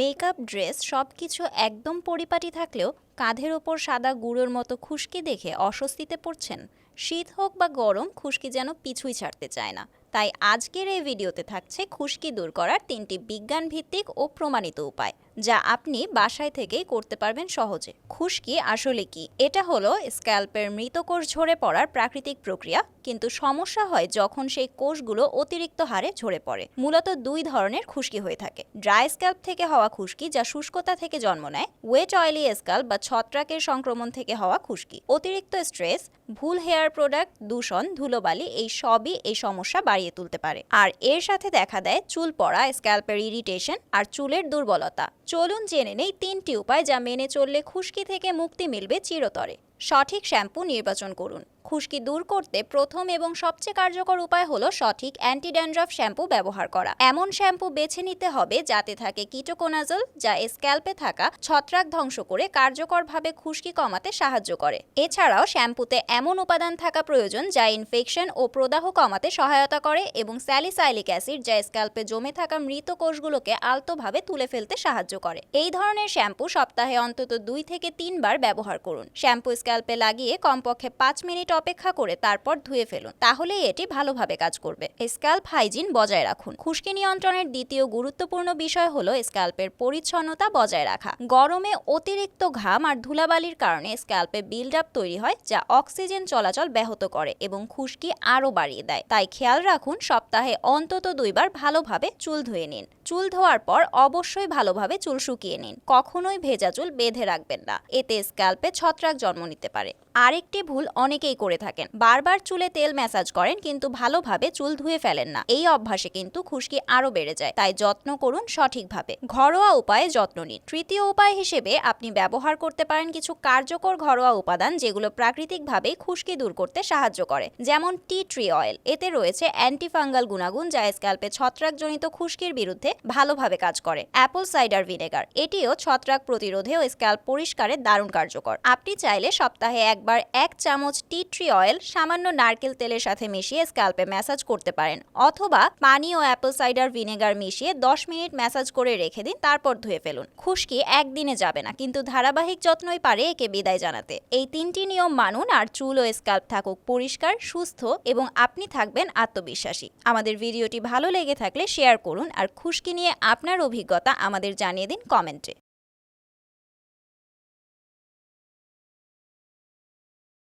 Makeup, dress সবকিছু একদম পরিপাটি থাকলেও কাঁধের ওপর সাদা গুঁড়োর মতো খুশকি দেখে অস্বস্তিতে পড়ছেন। শীত হোক বা গরম, খুশকি যেন পিছুই ছাড়তে চায় না। তাই আজকের এই ভিডিওতে থাকছে খুশকি দূর করার তিনটি বিজ্ঞান ভিত্তিক ও প্রমাণিত উপায়, যা আপনি বাসায় থেকেই করতে পারবেন সহজে। খুশকি আসলে কি? এটা হলো স্ক্যাল্পের মৃত কোষ ঝরে পড়ার প্রাকৃতিক প্রক্রিয়া কিন্তু সমস্যা হয় যখন সেই কোষগুলো অতিরিক্ত হারে ঝরে পড়ে। মূলত দুই ধরনের খুশকি হয়ে থাকে। ড্রাই স্ক্যাল্প থেকে হওয়া খুশকি যা শুষ্কতা থেকে জন্ম নেয়, ওয়েট অয়েলি স্ক্যাল্প বা ছত্রাকের সংক্রমণ থেকে হওয়া খুশকি। অতিরিক্ত স্ট্রেস, ভুল হেয়ার প্রোডাক্ট, দূষণ, ধুলোবালি এই সবই এই সমস্যা বাড়িয়ে তুলতে পারে। আর এর সাথে দেখা দেয় চুল পড়া, স্ক্যাল্পের ইরিটেশন আর চুলের দুর্বলতা। চলুন জেনে নেই তিনটি উপায় যা মেনে চললে খুশকি থেকে মুক্তি মিলবে চিরতরে। সঠিক শ্যাম্পু নির্বাচন করুন। খুশকি দূর করতে প্রথম এবং সবচেয়ে কার্যকর উপায় হলো সঠিক অ্যান্টি ড্যান্ড্রফ শ্যাম্পু ব্যবহার করা। এমন শ্যাম্পু বেছে নিতে হবে যাতে থাকে কিটোকোনাজল, যা স্ক্যাল্পে থাকা ছত্রাক ধ্বংস করে কার্যকরভাবে খুশকি কমাতে সাহায্য করে। এছাড়াও শ্যাম্পুতে এমন উপাদান থাকা প্রয়োজন, যা ইনফেকশন ও প্রদাহ কমাতে সহায়তা করে এবং স্যালিসাইলিক অ্যাসিড, যা স্ক্যাল্পে জমে থাকা মৃত কোষগুলোকে আলতোভাবে তুলে ফেলতে সাহায্য করে। এই ধরনের শ্যাম্পু সপ্তাহে অন্তত দুই থেকে তিনবার ব্যবহার করুন। শ্যাম্পু স্ক্যাল্পে লাগিয়ে কমপক্ষে পাঁচ মিনিট অপেক্ষা করে তারপর ধুয়ে ফেলুন। তাহলেই এটি ভালোভাবে কাজ করবে। স্ক্যাল্প হাইজিন বজায় রাখুন। খুশকি নিয়ন্ত্রণের দ্বিতীয় গুরুত্বপূর্ণ বিষয় হলো স্ক্যাল্পের পরিচ্ছন্নতা বজায় রাখা। গরমে অতিরিক্ত ঘাম আর ধুলাবালির কারণে স্ক্যাল্পে বিল্ড আপ তৈরি হয়, যা অক্সিজেন চলাচল ব্যাহত করে এবং খুশকি আরও বাড়িয়ে দেয়। তাই খেয়াল রাখুন, সপ্তাহে অন্তত দুইবার ভালোভাবে চুল ধুয়ে নিন। চুল ধোয়ার পর অবশ্যই ভালোভাবে চুল শুকিয়ে নিন। কখনোই ভেজা চুল বেঁধে রাখবেন না। এতে স্ক্যাল্পে ছত্রাক জন্ম নিতে পারে। আরেকটি ভুল অনেকেই করে থাকেন। বারবার চুলে তেল ম্যাসাজ করেন, কিন্তু ভালোভাবে চুল ধুয়ে ফেলেন না। এই অভ্যাসে কিন্তু খুশকি আরও বেড়ে যায়। তাই যত্ন করুন সঠিকভাবে। ঘরোয়া উপায়ে যত্ন নিন। তৃতীয় উপায় হিসেবে আপনি ব্যবহার করতে পারেন কিছু কার্যকর ঘরোয়া উপাদান যেগুলো প্রাকৃতিকভাবে খুশকি দূর করতে সাহায্য করে, যেমন টি ট্রি অয়েল। এতে রয়েছে অ্যান্টিফাঙ্গাল গুণাগুণ যা স্ক্যাল্পে ছত্রাকজনিত খুশকির বিরুদ্ধে ভালোভাবে কাজ করে। Apple cider vinegar. এটিও ছত্রাক প্রতিরোধে ও স্ক্যাল্প পরিষ্কারে দারুণ কার্যকর। আপনি চাইলে সপ্তাহে একবার এক চামচ টি ট্রি অয়েল সামান্য নারকেল তেলের সাথে মিশিয়ে স্ক্যাল্পে ম্যাসাজ করতে পারেন। অথবা পানি ও অ্যাপল সাইডার ভিনেগার মিশিয়ে দশ মিনিট ম্যাসাজ করে রেখে দিন, তারপর ধুয়ে ফেলুন। খুশকি একদিনে যাবে না, কিন্তু ধারাবাহিক যত্নই পারে একে বিদায় জানাতে। এই তিনটি নিয়ম মানুন আর চুল ও স্ক্যাল্প থাকুক পরিষ্কার, সুস্থ এবং আপনি থাকবেন আত্মবিশ্বাসী। আমাদের ভিডিওটি ভালো লেগে থাকলে শেয়ার করুন আর খুশকি নিয়ে আপনার অভিজ্ঞতা আমাদের জানিয়ে দিন কমেন্টে।